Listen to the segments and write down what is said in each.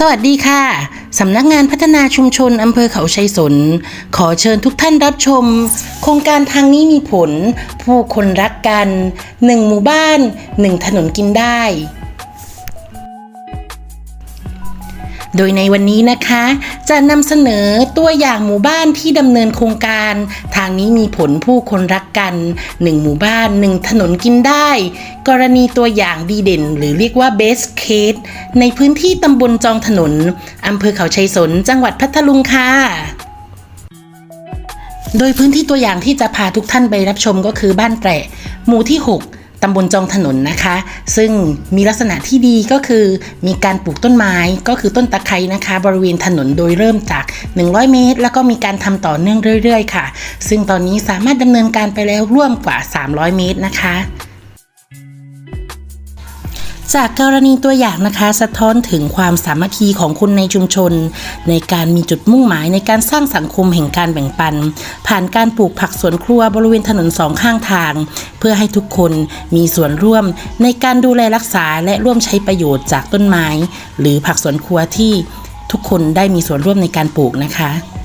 สวัสดีค่ะ สำนักงานพัฒนาชุมชนอำเภอเขาชัยสน ขอเชิญทุกท่านรับชม โครงการทางนี้มีผล ผู้คนรักกันหนึ่งหมู่บ้านหนึ่งถนนกินได้ โดยในวันนี้นะคะ จะนำเสนอตัวอย่างหมู่บ้านที่ดำเนินโครงการ ทางนี้มีผลผู้คนรักกันหนึ่งหมู่บ้านหนึ่งถนนกินได้ กรณีตัวอย่างดีเด่น หรือเรียกว่า best case ในพื้นที่ตำบลจองถนนอำเภอเขาชัยสน จังหวัดพัทลุงค่ะโดยพื้นที่ตัวอย่างที่จะพาทุกท่านไปรับชมก็คือบ้านแตะหมู่ที่ 6ำบลจองถนนนะคะ ซึ่งมีลักษณะที่ดีก็คือมีการปลูกต้นไม้ก็คือต้นตะไคร้นะคะ บริเวณถนนโดยเริ่มจาก 100 เมตร แล้วก็มีการทำต่อเนื่องเรื่อย ๆ ค่ะ ซึ่งตอนนี้สามารถดำเนินการไปแล้วร่วมกว่า 300 เมตรนะคะ จากกรณีตัวอย่างนะคะสะท้อนถึงความสามัคคีของคนในชุมชน ในการมีจุดมุ่งหมายในการสร้างสังคมแห่งการแบ่งปัน ผ่านการปลูกผักสวนครัวบริเวณถนนสองข้างทาง เพื่อให้ทุกคนมีส่วนร่วมในการดูแลรักษาและร่วมใช้ประโยชน์จากต้นไม้ หรือผักสวนครัวที่ทุกคนได้มีส่วนร่วมในการปลูกนะคะ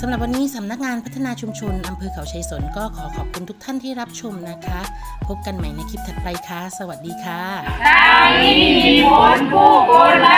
สำหรับวันนี้สำนักงานพัฒนาชุมชนอำเภอเขาชัยสนก็ขอขอบคุณทุกท่านที่รับชมนะคะ พบกันใหม่ในคลิปถัดไปค่ะ สวัสดีค่ะทางนี้มีผลผู้คนรักกันเย้